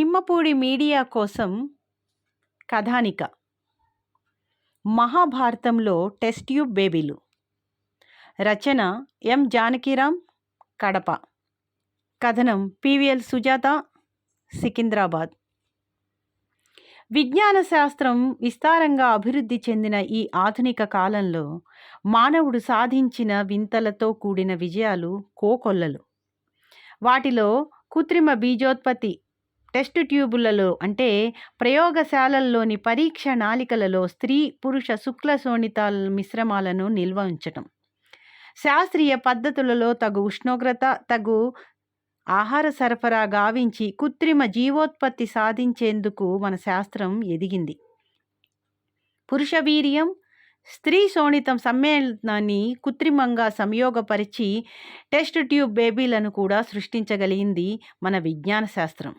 Chimmapudi media కోసం కథానిక. మహాభారతంలో టెస్ట్ ట్యూబ్ బేబీలు. రచన ఎం జానకిరామ్ కడప. కథనం పివిఎల్ సుజాత సికింద్రాబాద్. విజ్ఞాన శాస్త్రం విస్తారంగా అభివృద్ధి చెందిన ఈ ఆధునిక కాలంలో మానవుడు సాధించిన వింతలతో కూడిన విజయాలు కోకొల్లలు. వాటిలో కృత్రిమ బీజోత్పత్తి టెస్ట్ ట్యూబులలో అంటే ప్రయోగశాలల్లోని పరీక్ష నాలికలలో స్త్రీ పురుష శుక్ల శోణితాల మిశ్రమాలను నిల్వ ఉంచటం. శాస్త్రీయ పద్ధతులలో తగు ఉష్ణోగ్రత తగు ఆహార సరఫరా గావించి కృత్రిమ జీవోత్పత్తి సాధించేందుకు మన శాస్త్రం ఎదిగింది. పురుష వీర్యం స్త్రీ శోణితం సమ్మేళనాన్ని కృత్రిమంగా సంయోగపరిచి టెస్ట్ ట్యూబ్ బేబీలను కూడా సృష్టించగలిగింది మన విజ్ఞాన శాస్త్రం.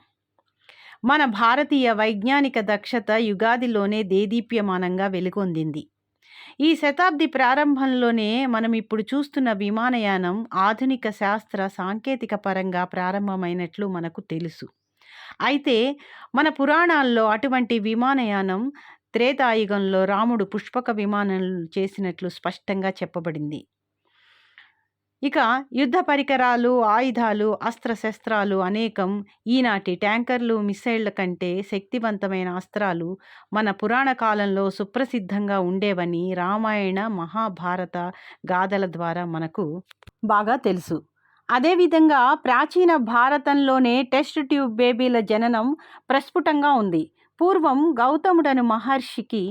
మన భారతీయ వైజ్ఞానిక దక్షత యుగాదిలోనే దేదీప్యమానంగా వెలుగొందింది. ఈ శతాబ్ది ప్రారంభంలోనే మనం ఇప్పుడు చూస్తున్న విమానయానం ఆధునిక శాస్త్ర సాంకేతిక పరంగా ప్రారంభమైనట్లు మనకు తెలుసు. అయితే మన పురాణాల్లో అటువంటి విమానయానం త్రేతాయుగంలో రాముడు పుష్పక విమానం చేసినట్లు స్పష్టంగా చెప్పబడింది. ఇక యుద్ధ పరికరాలు ఆయుధాలు అస్త్రశస్త్రాలు అనేకం ఈనాటి ట్యాంకర్లు మిసైళ్ళ కంటే శక్తివంతమైన అస్త్రాలు మన పురాణ కాలంలో సుప్రసిద్ధంగా ఉండేవని రామాయణ మహాభారత గాథల ద్వారా మనకు బాగా తెలుసు. అదేవిధంగా ప్రాచీన భారతంలోనే టెస్ట్ ట్యూబ్ బేబీల జననం ప్రస్ఫుటంగా ఉంది. పూర్వం గౌతముడను మహర్షికి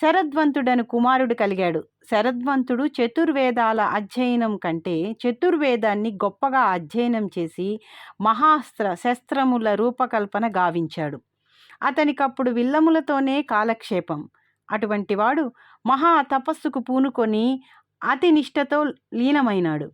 శరద్వంతుడను కుమారుడు కలిగాడు. శరద్వంతుడు చతుర్వేదాల అధ్యయనం కంటే చతుర్వేదాన్ని గొప్పగా అధ్యయనం చేసి మహాస్త్ర శస్త్రముల రూపకల్పన గావించాడు. అతనికప్పుడు విల్లములతోనే కాలక్షేపం. అటువంటి వాడు మహా తపస్సుకు పూనుకొని అతి నిష్టతో లీనమైనాడు.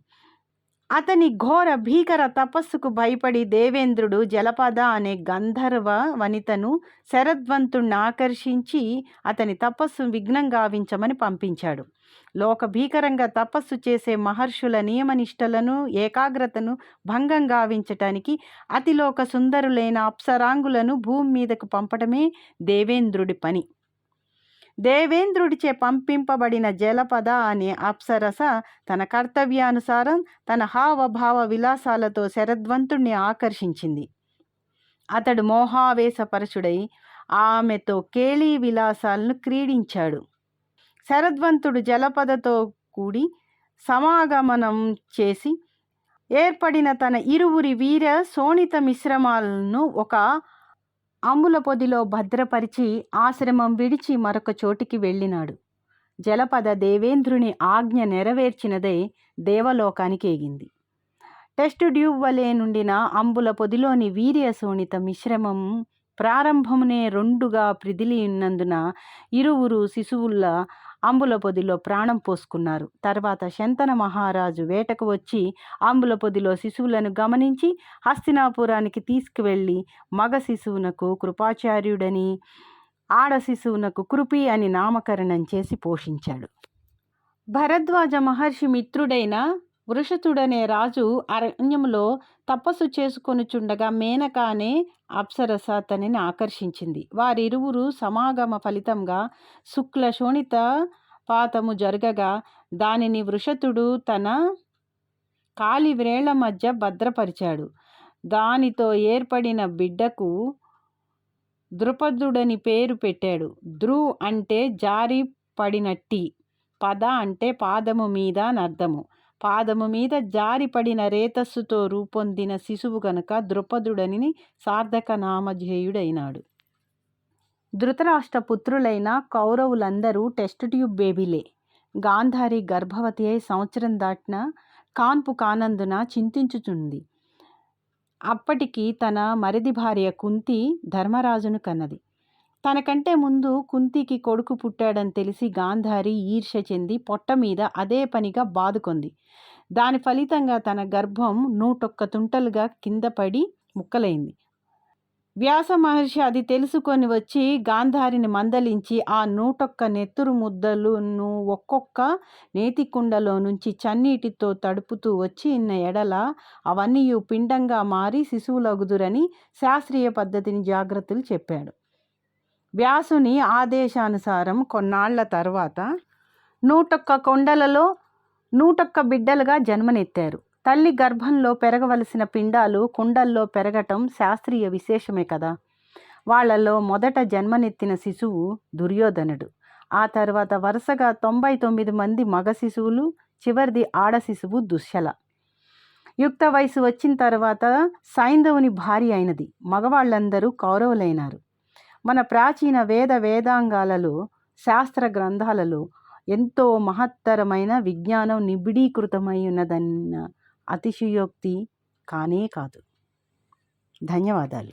అతని ఘోర భీకర తపస్సుకు భయపడి దేవేంద్రుడు జలపద అనే గంధర్వ వనితను శరద్వంతుణ్ణి ఆకర్షించి అతని తపస్సు విఘ్నం గావించమని పంపించాడు. లోక భీకరంగా తపస్సు చేసే మహర్షుల నియమనిష్టలను ఏకాగ్రతను భంగం గావించటానికి అతిలోక సుందరులైన అప్సరాంగులను భూమి మీదకు పంపడమే దేవేంద్రుడి పని. దేవేంద్రుడిచే పంపింపబడిన జలపద అనే అప్సరస తన కర్తవ్యానుసారం తన హావభావ విలాసాలతో శరద్వంతుణ్ణి ఆకర్షించింది. అతడు మోహావేశపరచుడై ఆమెతో కేళీ విలాసాలను క్రీడించాడు. శరద్వంతుడు జలపదతో కూడి సమాగమనం చేసి ఏర్పడిన తన ఇరువురి వీర శోణిత మిశ్రమాలను ఒక అంబుల పొదిలో భద్రపరిచి ఆశ్రమం విడిచి మరొక చోటికి వెళ్ళినాడు. జలపద దేవేంద్రుని ఆజ్ఞ నెరవేర్చినదే దేవలోకానికి ఎగింది. టెస్ట్ ట్యూబ్ వలె నుండిన అంబుల పొదిలోని వీర్య శోణిత మిశ్రమం ప్రారంభమునే రెండుగా ప్రిదిలి ఉన్నందున ఇరువురు శిశువుల అంబుల పొదిలో ప్రాణం పోసుకున్నారు. తర్వాత శంతన మహారాజు వేటకు వచ్చి అంబుల పొదిలో శిశువులను గమనించి హస్తినాపురానికి తీసుకువెళ్ళి మగ శిశువునకు కృపాచార్యుడని ఆడ శిశువునకు కృపి అని నామకరణం చేసి పోషించాడు. భరద్వాజ మహర్షి మిత్రుడైన వృషతుడనే రాజు అరణ్యంలో తపస్సు చేసుకొనుచుండగా మేనక అనే అప్సరస అతనిని ఆకర్షించింది. వారిరువురు సమాగమ ఫలితంగా శుక్ల శోణిత పాతము జరగగా దానిని వృషతుడు తన కాలి వ్రేళ్ళ మధ్య భద్రపరిచాడు. దానితో ఏర్పడిన బిడ్డకు ద్రుపదుడని పేరు పెట్టాడు. ధ్రు అంటే జారి పడినట్టి పద అంటే పాదము మీద అర్థము పాదము మీద జారిపడిన రేతస్సుతో రూపొందిన శిశువు గనుక ద్రుపదుడని సార్థక నామధేయుడైనాడు ధృతరాష్ట్ర పుత్రులైన కౌరవులందరూ టెస్ట్ ట్యూబ్ బేబీలే. గాంధారి గర్భవతి అయి సంవత్సరం దాటిన కాన్పు కానందున చింతించుచుంది. అప్పటికి తన మరిది భార్య కుంతి ధర్మరాజును కన్నది. తనకంటే ముందు కుంతికి కొడుకు పుట్టాడని తెలిసి గాంధారి ఈర్ష్య చెంది పొట్ట మీద అదే పనిగా బాదుకొంది. దాని ఫలితంగా తన గర్భం నూటొక్క తుంటలుగా కింద పడి ముక్కలైంది. వ్యాస మహర్షి అది తెలుసుకొని వచ్చి గాంధారిని మందలించి ఆ నూటొక్క నెత్తురు ముద్దలును ఒక్కొక్క నేతి కుండలో నుంచి చన్నీటితో తడుపుతూ వచ్చి ఇన్న ఎడల అవన్నీ పిండంగా మారి శిశువులగుదురని శాస్త్రీయ పద్ధతిని జాగ్రత్తలు చెప్పాడు. వ్యాసుని ఆదేశానుసారం కొన్నాళ్ళ తర్వాత నూటొక్క కొండలలో నూటొక్క బిడ్డలుగా జన్మనెత్తారు. తల్లి గర్భంలో పెరగవలసిన పిండాలు కుండల్లో పెరగటం శాస్త్రీయ విశేషమే కదా. వాళ్ళలో మొదట జన్మనెత్తిన శిశువు దుర్యోధనుడు. ఆ తర్వాత వరుసగా తొంభై తొమ్మిది మంది మగ శిశువులు చివరిది ఆడ శిశువు దుశ్శల. యుక్త వయసు వచ్చిన తర్వాత సైంధవుని భార్య అయినది. మగవాళ్ళందరూ కౌరవులైనారు. మన ప్రాచీన వేద వేదాంగాలలో శాస్త్ర గ్రంథాలలో ఎంతో మహత్తరమైన విజ్ఞానం నిబిడీకృతమై ఉన్నదన్న అతిశయోక్తి కానే కాదు. ధన్యవాదాలు.